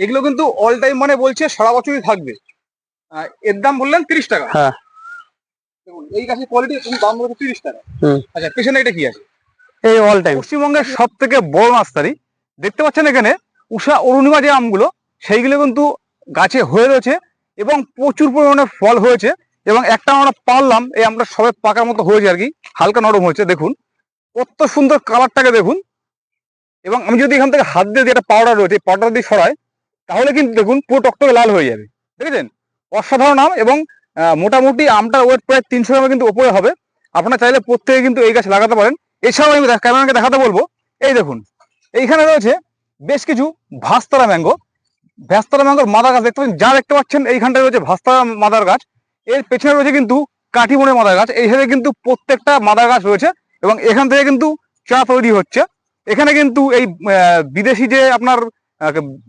এগুলো কিন্তু all time মানে বলছে সারা বছরই থাকবে। এর দাম বললেন তিরিশ টাকা। হ্যাঁ। দেখুন এই গাছের কোয়ালিটি দাম বলছে তিরিশ টাকা। আচ্ছা পেছনে এটা কি আছে? এই অল টাইম পশ্চিমবঙ্গের সব থেকে বড় নার্সারি দেখতে পাচ্ছেন এখানে উষা অরুণিমা যে আমগুলো সেইগুলো কিন্তু গাছে হয়ে রয়েছে এবং প্রচুর পরিমাণে ফল হয়েছে এবং একটা আমরা পারলাম এই আমরা সবে পাকার মতো হয়েছে আর কি হালকা নরম হয়েছে দেখুন। কত সুন্দর কালারটাকে দেখুন। এবং আমি যদি এখান থেকে হাত দিয়ে একটা পাউডার রয়েছে পাউডার দিয়ে সরাই তাহলে কিন্তু দেখুন পুরো টকটকে লাল হয়ে যাবে। দেখেছেন? অসাধারণ আম এবং মোটামুটি আমটার ওয়েট প্রায় তিনশো গ্রামের কিন্তু ওপরে হবে। আপনারা চাইলে প্রত্যেকে কিন্তু এই গাছ লাগাতে পারেন। এছাড়াও আমি ক্যামেরাকে দেখাতে বলব। এই দেখুন, এইখানে রয়েছে বেশ কিছু ভাস্তারা ম্যাঙ্গো। ভাস্তারা ম্যাঙ্গোর মাদার গাছ, দেখতে যা দেখতে পাচ্ছেন, এইখানটায় রয়েছে ভাস্তারা মাদার গাছ। এর পেছনে রয়েছে কিন্তু কাঠিমনের মাদার গাছ। এইভাবে কিন্তু প্রত্যেকটা মাদার গাছ রয়েছে এবং এখান থেকে কিন্তু চা তৈরি হচ্ছে। এখানে কিন্তু এই বিদেশি যে আপনার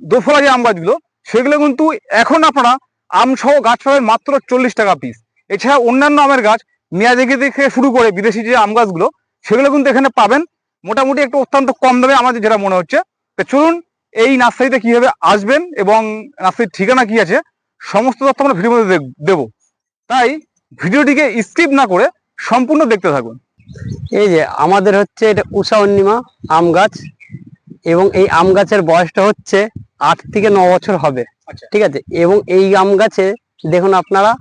দোফলা যে আম গাছগুলো সেগুলো কিন্তু এখন আপনারা আম সহ গাছ পাবেন মাত্র চল্লিশ টাকা পিস এছাড়া অন্যান্য আমের গাছ মেয়াদিকে থেকে শুরু করে বিদেশি যে আম গাছগুলো, সেগুলো কিন্তু এখানে পাবেন। মোটামুটি একটু অত্যন্ত কম দামে আমাদের যেটা মনে হচ্ছে। তো চলুন, এই নার্সারিতে কীভাবে আসবেন এবং নার্সারির ঠিকানা কি আছে, সমস্ত তথ্য আমরা ভিডিওর মধ্যে দেব- দেবো। তাই ভিডিওটিকে স্কিপ না করে সম্পূর্ণ দেখতে থাকুন। এই যে আমাদের হচ্ছে এটা উষা অন্নিমা আম গাছ। এবং এই আম গাছের বয়সটা হচ্ছে আট থেকে ন বছর হবে। আচ্ছা। ঠিক আছে? এবং এই আম গাছে দেখুন আপনারা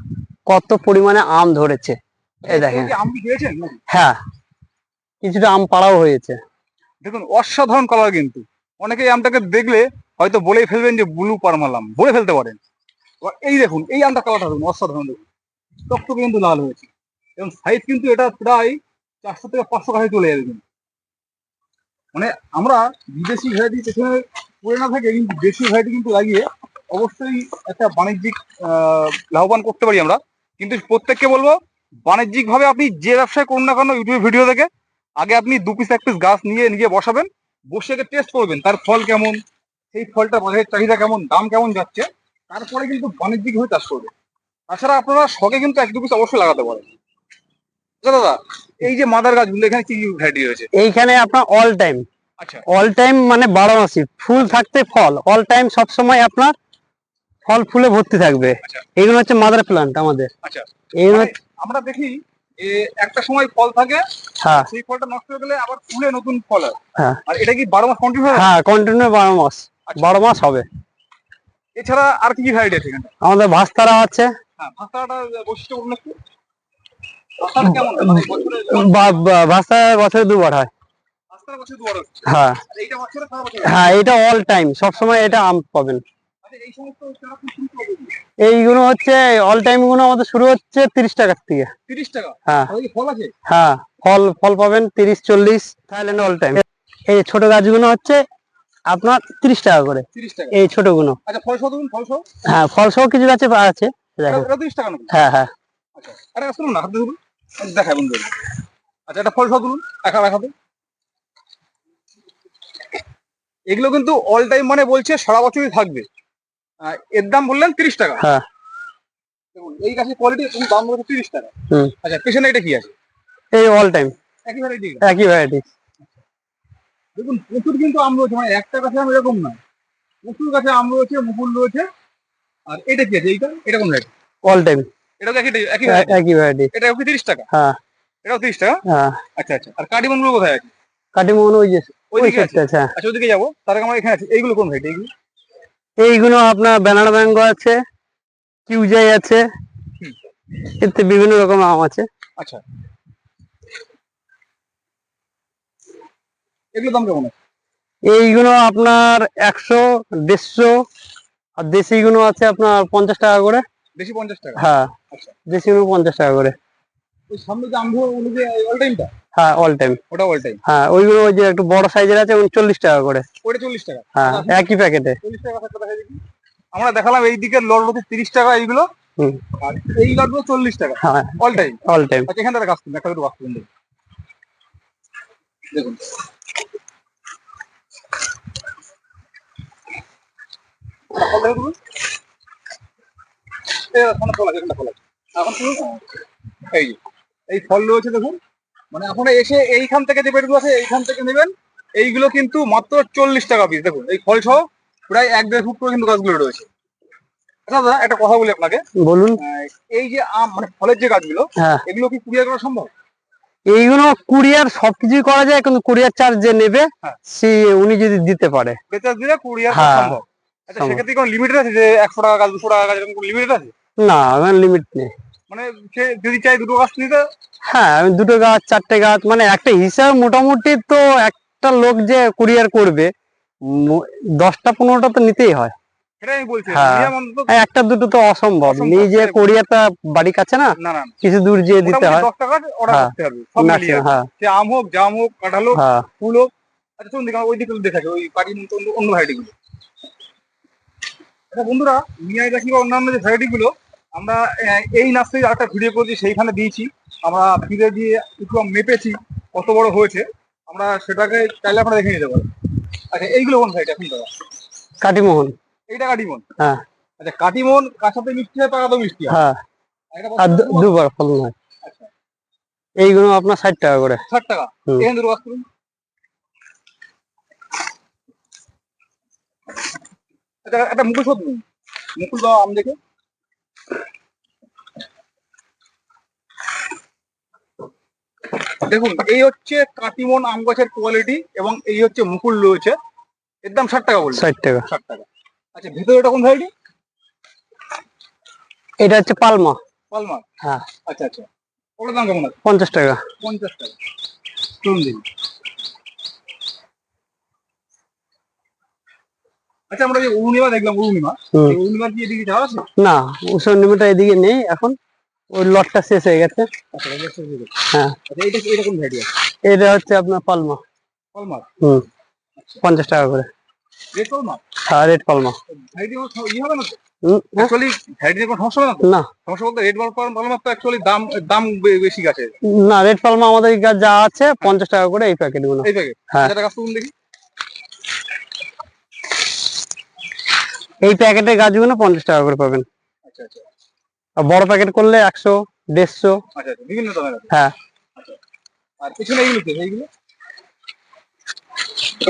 কত পরিমাণে আম ধরেছে। এই দেখেন। হ্যাঁ। কিছুটা আম পাড়াও হয়েছে। দেখুন অসাধারণ কালার কিন্তু। অনেকে আমটাকে দেখলে হয়তো বলেই ফেলবেন যে ব্লু পারমালাম বলে ফেলতে পারেন। এই দেখুন এই আমটা কালারটা দেখুন অসাধারণ দেখুন। টকটকে কিন্তু লাল হয়েছে। এবং সাইজ কিন্তু এটা প্রায় চারশো থেকে পাঁচশো কাছে চলে যাবে কিন্তু। মানে আমরা বিদেশি ভ্যারাইটি পেছনে পড়ে না থাকে কিন্তু দেশি ভ্যারাইটি কিন্তু লাগিয়ে অবশ্যই একটা বাণিজ্যিক লাভবান করতে পারি আমরা। কিন্তু প্রত্যেককে বলব বাণিজ্যিক ভাবে আপনি যে ব্যবসায় করুন না কেন ইউটিউবে ভিডিও দেখে আগে আপনি দু পিস এক পিস গাছ নিয়ে নিয়ে বসাবেন, বসে আগে টেস্ট করবেন, তার ফল কেমন, সেই ফলটা বাজারের চাহিদা কেমন, দাম কেমন যাচ্ছে, তারপরে কিন্তু বাণিজ্যিক ভাবে চাষ করবেন। তাছাড়া আপনারা শখে কিন্তু এক দু পিস অবশ্যই লাগাতে পারেন। আচ্ছা দাদা, এই যে মাদার গাছগুলো এখানে কি ভ্যারাইটি রয়েছে? এইখানে আপনার অল টাইম অল টাইম মানে বারো মাসি ফুল থাকতে ফল। অল টাইম সব সময় আপনার ফল ফুলে ভর্তি থাকবে। আচ্ছা। এগুলো হচ্ছে মাদার প্লান্ট আমাদের। আচ্ছা। এগুলো আমরা দেখি এ, একটা সময় ফল থাকে হ্যাঁ। সেই ফলটা নষ্ট হয়ে গেলে আবার ফুলে নতুন ফল হয়। আর এটা কি বারো মাস কন্টিনিউ হয় হ্যাঁ কন্টিনিউ বারো মাস। আচ্ছা। বারো মাস হবে। এছাড়া আর কি কি ভ্যারাইটি আছে এখানে? আমাদের ভাস্তারা আছে। হ্যাঁ ভাষাটা বৈশিষ্ট্য বলুন একটু। ভাষাটা কেমন? মানে বছরে বা- বা- ভাস্তা বছরে দুবার হয় ভাষাটা বছরে দুবার হচ্ছে হ্যাঁ। হ্যাঁ এটা অল টাইম সবসময় এটা আম পাবেন। আচ্ছা এইগুলো হচ্ছে অল টাইমগুলো আমাদের শুরু হচ্ছে তিরিশ টাকার থেকে। তিরিশ টাকা? হ্যাঁ। ফল হ্যাঁ ফল ফল পাবেন তিরিশ চল্লিশ থাইল্যান্ড অল টাইম এই ছোট গাছগুলো হচ্ছে আপনার তিরিশ টাকা করে। এই আচ্ছা ধরুন ফল সহ? হ্যাঁ ফল সহ কিছু গাছে আছে দেখেন হ্যাঁ হ্যাঁ। আচ্ছা আরে শুনুন না হাতে ধরুন দেখা আচ্ছা এটা ফল সহ ধরুন দেখা দেখাতে এগুলো কিন্তু অল টাইম মানে বলছে সারা বছরই থাকবে। এর দাম বললেন তিরিশ টাকা। হ্যাঁ। এই গাছের কোয়ালিটি দাম বলছে তিরিশ টাকা। আচ্ছা পেছনে এটা কি আছে? এই অল টাইম একই ভ্যারাইটি একই ভ্যারাইটি দেখুন প্রচুর কিন্তু আম রয়েছে মানে একটা গাছে আম এরকম না প্রচুর গাছে আম রয়েছে মুকুল রয়েছে। আর এটা কি আছে এইটা? এটা কোন ভ্যারাইটি অল টাইম এটাও কি একই একই? একই ভ্যারাইটি এটাও কি তিরিশ টাকা? হ্যাঁ। এটাও তিরিশ টাকা? হ্যাঁ। আচ্ছা আচ্ছা। আর কাটিমনগুলো কোথায় আছে? কাটিমোহন ওই যে ওই সাইডটা হ্যাঁ। আচ্ছা ওদিকে যাব। তার আগে আমার এখানে আছে। এইগুলো কোন ভ্যারাইটি এইগুলো? এইগুলো আপনার ব্যানানা ম্যাঙ্গো আছে কিউজাই আছে। এতে বিভিন্ন রকম আম আছে। আচ্ছা। এগুলো দাম কেমন এইগুলো আপনার একশো দেড়শো আর দেশিগুলো আছে আপনার পঞ্চাশ টাকা করে। বেশি পঞ্চাশ টাকা? হ্যাঁ। আচ্ছা। দেশিগুলো পঞ্চাশ টাকা করে। ওই সামনে যে আমগুলো ওগুলো যে অল টাইমটা হ্যাঁ অল টাইম ওটা অল টাইম হ্যাঁ ওইগুলো ওই যে একটু বড় সাইজের আছে চল্লিশ টাকা করে। ওটা চল্লিশ টাকা? হ্যাঁ একই প্যাকেটে চল্লিশ টাকা একটা দেখা দেখি। আমরা দেখালাম এই দিকের লট হচ্ছে তিরিশ টাকা এইগুলো। আর এই লটগুলো চল্লিশ টাকা। হ্যাঁ অল টাইম অল টাইম আচ্ছা এখান থেকে একটা দেখুন। এখন এই এই ফল রয়েছে দেখুন। মানে আপনারা এসে এইখান থেকে যে বেডগুলো আছে এইখান থেকে নেবেন। এইগুলো কিন্তু মাত্র চল্লিশ টাকা পিস দেখুন। এই ফল সহ প্রায় এক দেড় ফুট করে কিন্তু গাছগুলো রয়েছে। আচ্ছা দাদা একটা কথা বলি আপনাকে। বলুন। এই যে আম মানে ফলের যে গাছগুলো হ্যাঁ। এগুলো কি কুরিয়ার করা সম্ভব? এইগুলো কুরিয়ার সবকিছুই করা যায় কিন্তু কুরিয়ার চার্জ যে নেবে হ্যাঁ। সে উনি যদি দিতে পারে। বেচার দিলে কুরিয়ার হ্যাঁ, সম্ভব। আচ্ছা সেক্ষেত্রে কোনো লিমিটেড আছে যে একশো টাকা গাছ দুশো টাকা গাছ এরকম লিমিটেড আছে? না লিমিট নেই। মানে সে যদি চাই দুটো গাছ নিতে হ্যাঁ আমি দুটো গাছ চারটে গাছ মানে একটা হিসাব মোটামুটি তো একটা লোক যে কুরিয়ার করবে দশটা পনেরোটা তো নিতেই হয় হ্যাঁ। একটা দুটো তো অসম্ভব নিজে সেটাই। কোরিয়ারটা বাড়ি কাছে না না না কিছু দূর যেয়ে দিতে হয় গাছ হ্যাঁ। হ্যাঁ আম হোক জাম হোক কাঁঠাল হোক ফুল হোক আচ্ছা ওই দিকে দেখাচ্ছে ওই মতো অন্য- ভ্যারাইটি গুলো আচ্ছা বন্ধুরা মিয়াই রাখি বা অন্যান্য যে ভ্যারাইটি গুলো আমরা এই নার্সারির আরেকটা ভিডিও করেছি সেইখানে দিয়েছি। আমরা ফিরে দিয়ে একটু মেপেছি কত বড় হয়েছে। আমরা সেটাকে চাইলে আপনারা দেখে নিতে পারেন। আচ্ছা এইগুলো কোন ভ্যারাইটি এখন দাদা? কাটিমোহন। এইটা কাটিমন হ্যাঁ। আচ্ছা কাটিমন কাঁচাতে মিষ্টি হয় পাকাতে মিষ্টি হয়? হ্যাঁ। আর দুবার ফলন হয় আচ্ছা। এইগুলো আপনার ষাট টাকা করে। ষাট টাকা। এখানে দুটো গাছ করুন। আচ্ছা একটা মুকুল শোধ মুকুল বা আম দেখে। দেখুন এই হচ্ছে কাটিমন আম গাছের কোয়ালিটি এবং এই হচ্ছে মুকুল রয়েছে। এর দাম ষাট টাকা বলছে ষাট টাকা। ষাট টাকা। আচ্ছা ভিতরে এটা কোন ভ্যারাইটি এটা হচ্ছে পালমা। পালমা? হ্যাঁ। আচ্ছা আচ্ছা। ওটার দাম কেমন আছে? পঞ্চাশ টাকা। পঞ্চাশ টাকা। চলুন দিন আচ্ছা আমরা যে অরুণিমা দেখলাম অরুণিমা। অরুণিমার কি এদিকে যাওয়া আছে? না উষর এদিকে নেই এখন। ওই লটটা শেষ হয়ে গেছে। আচ্ছা হয়ে গেছে। হ্যাঁ। আচ্ছা এটা হচ্ছে আপনার পালমা পালমার হুম পঞ্চাশ টাকা করে। রেড হ্যাঁ রেড পালমা না হ্যাঁ? হবে না রেড পালমার তো অ্যাকচুয়ালি দাম দাম বে- বেশি গেছে না রেড পালমা আমাদের কাছে যা আছে পঞ্চাশ টাকা করে এই প্যাকেটগুলো এই হ্যাঁ। প্যাকেটের গাছগুলো পঞ্চাশ টাকা করে পাবেন। আচ্ছা আচ্ছা। বড় প্যাকেট করলে একশো দেড়শো। আচ্ছা আচ্ছা হ্যাঁ। পিছনে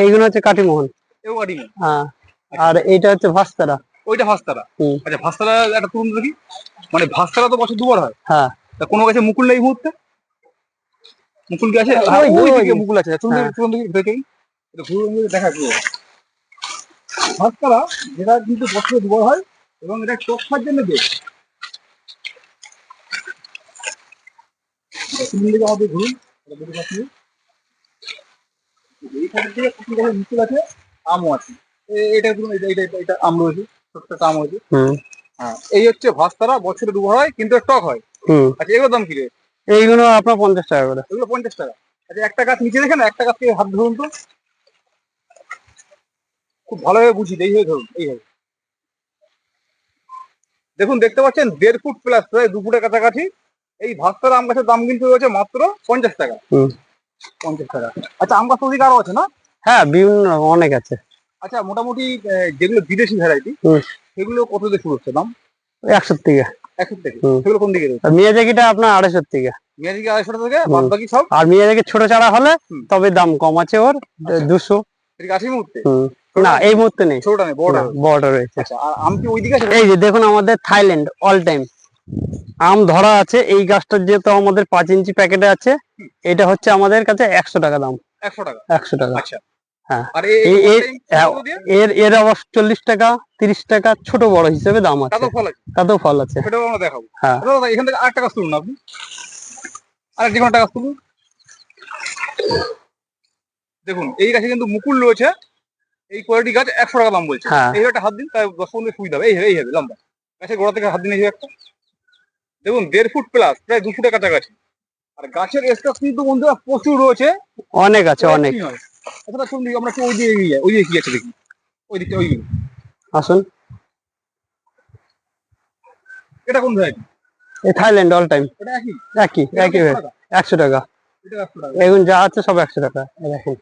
এইগুলো হচ্ছে কাটিমোহন হ্যাঁ। আর এইটা হচ্ছে ভাস্তারা। ওইটা ভাস্তারা? আচ্ছা ভাস্তারা একটা দেখি। মানে ভাস্তারা তো বছর দুবার হয়। হ্যাঁ। তা কোনো গাছে মুকুল নেই মুহূর্তে? মুকুল কি আছে? ওই হ্যাঁ, দিকে মুকুল আছে। চলুন হ্যাঁ। চলুন দেখি দেখি। এটা ঘুরে ঘুরে দেখা ভাস্তারা যেটা কিন্তু বছরে দুবার হয় এবং এটা চোখার জন্য বেশ তিন দিকে আমাদের ঘুরুন। এটা দেখে পাচ্ছি এই সাইডের দিকে প্রচুর আছে আমও আছে। এটা ধরুন এটা এটা এটা আম রয়েছে ছোট্ট আম হয়েছে হ্যাঁ এই হচ্ছে ভাস্তারা বছরে দুবার হয় কিন্তু টক হয়। আচ্ছা এগুলোর দাম কি রে? এইগুলো আপনার পঞ্চাশ টাকা করে। এগুলো পঞ্চাশ টাকা। আচ্ছা একটা গাছ নিচে দেখেন একটা গাছ থেকে হাত ধরুন তো। খুব ভালোভাবে বুঝি এইভাবে ধরুন এইভাবে দেখুন দেখতে পাচ্ছেন দেড় ফুট প্লাস প্রায় দু ফুটের কাছাকাছি। এই ভাস্তার আম গাছের দাম কিন্তু রয়েছে মাত্র পঞ্চাশ টাকা। পঞ্চাশ টাকা। আচ্ছা আম গাছ তো আরও আছে না? হ্যাঁ বিভিন্ন অনেক আছে। আচ্ছা মোটামুটি যেগুলো বিদেশি ভ্যারাইটি সেগুলো কত দিয়ে শুরু হচ্ছে দাম? একশো থেকে। একশো থেকে। সেগুলো কোন দিকে রয়েছে? আর মিয়াজাকিটা আপনার থেকে। আড়াইশো থেকে হুম। বাদ বাকি সব? আর মিয়াজাকি ছোট চারা হলে তবে দাম কম আছে ওর আচ্ছা। দুশো। এই মুহূর্তে? না এই মুহূর্তে নেই। ছোটটা নেই বড়টা বড়টা রয়েছে। আচ্ছা আর আম কি ওইদিকে এই যে দেখুন আমাদের থাইল্যান্ড অল টাইম। আম ধরা আছে এই গাছটার যেহেতু আমাদের পাঁচ ইঞ্চি প্যাকেটে আছে এটা হচ্ছে আমাদের কাছে একশো টাকা দাম। একশো টাকা? একশো টাকা। আচ্ছা। হ্যাঁ। হ্যাঁ, এর এর আবার চল্লিশ টাকা তিরিশ টাকা ছোট বড় হিসেবে দাম আছে। কত ফল আছে? তাতেও ফল আছে। সেটাও আমরা দেখাবো। হ্যাঁ। এখান থেকে আরেকটা গাছ তুলুন আপনি। আরেক যে কোনো গাছ তুলুন। দেখুন এই গাছে কিন্তু মুকুল রয়েছে। এই কোয়ালিটি গাছ একশো টাকা দাম বলছে। এই একটা হাত দিন তাই দশ পনেরো সুবিধা হবে। এই হবে এই হবে লম্বা। গাছের গোড়া থেকে হাত দিন এই একটা। দেখুন দেড় ফুট প্লাস প্রায় দু ফুটের কাছাকাছি। আর গাছের স্টক কিন্তু বন্ধুরা প্রচুর রয়েছে। অনেক আছে অনেক। কি আচ্ছা শুনুন আমরা একটু ওই দিকে ওই দিকে কি আছে দেখি? ওই দিকটা ওই আসুন। এটা কোন ভ্যারাইটি? এই থাইল্যান্ড অল টাইম এটা একই? একই একই একশো টাকা? এটা এখন যা আছে সব একশো টাকা। দেখুন।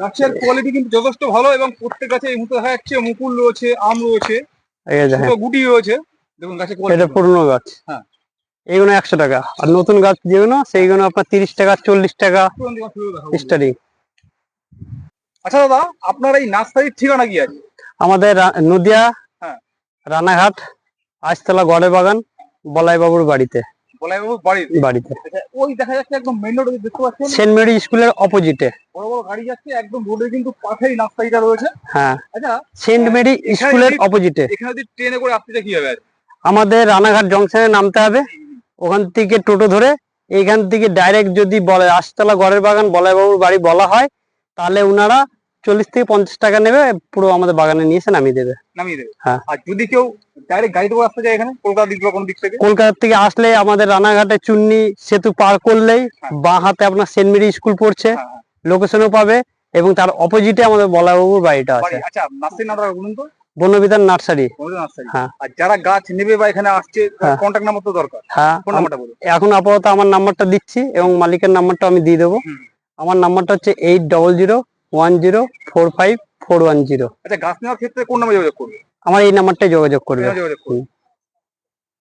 গাছের কোয়ালিটি কিন্তু যথেষ্ট ভালো এবং প্রত্যেক গাছে এই মুহূর্তে দেখা যাচ্ছে মুকুল রয়েছে আম রয়েছে গুটি রয়েছে। দেখুন গাছের এটা কোয়ালিটি পুরনো গাছ। হ্যাঁ। এইগুলো একশো টাকা। আর নতুন গাছ যেগুলো সেইগুলো আপনার তিরিশ টাকা চল্লিশ টাকা স্টার্টিং। আচ্ছা দাদা আপনার এই নার্সারির ঠিকানা কি আছে? আমাদের নদিয়া হ্যাঁ। রানাঘাট আজতলা গড়ে বাগান বলাই বাবুর বাড়িতে। বাড়ির বাড়িতে? আচ্ছা, ওই দেখা যাচ্ছে একদম মেন রোডে দেখতে পাচ্ছেন? সেন্ট মেরি স্কুলের অপোজিটে বড় বড় গাড়ি যাচ্ছে একদম রোডে কিন্তু পাশেই নাস্তাইটা রয়েছে। হ্যাঁ। আচ্ছা সেন্ট মেরি স্কুলের অপোজিটে এখানে যদি ট্রেনে করে আসতে কি হবে? আমাদের রানাঘাট জংশনে নামতে হবে। ওখান থেকে টোটো ধরে এইখান থেকে ডাইরেক্ট যদি বলে আশতলা গড়ের বাগান বলাই বাবুর বাড়ি বলা হয় তাহলে উনারা চল্লিশ থেকে পঞ্চাশ টাকা নেবে পুরো আমাদের বাগানে নিয়ে এসে নামিয়ে দেবে। নামিয়ে দেবে? হ্যাঁ। আর যদি কেউ ডাইরেক্ট গাড়িতে করে আসতে চায় এখানে কলকাতা দিক বা কোনো দিক থেকে? কলকাতা থেকে আসলে আমাদের রানাঘাটে চুন্নি সেতু পার করলেই হ্যাঁ। বাঁ হাতে আপনার সেন্ট মেরি স্কুল পড়ছে হ্যাঁ, হ্যাঁ, লোকেশনও পাবে এবং তার অপোজিটে আমাদের বলাবাবুর বাড়িটা আছে। আচ্ছা বলুন তো। বনবিধান নার্সারি। হ্যাঁ। আর যারা গাছ নেবে বা এখানে আসছে। কন্ট্যাক্ট নাম্বার তো দরকার। হ্যাঁ ফোন নাম্বারটা বলুন। এখন আপাতত আমার নাম্বারটা দিচ্ছি এবং মালিকের নাম্বারটা আমি দিয়ে দেবো। আমার নাম্বারটা হচ্ছে eight double zero one zero four five four one zero আচ্ছা গাছ নেওয়ার ক্ষেত্রে কোন নাম্বার যোগাযোগ করবে? আমার এই নাম্বারটাই যোগাযোগ করবে। যোগাযোগ করবে।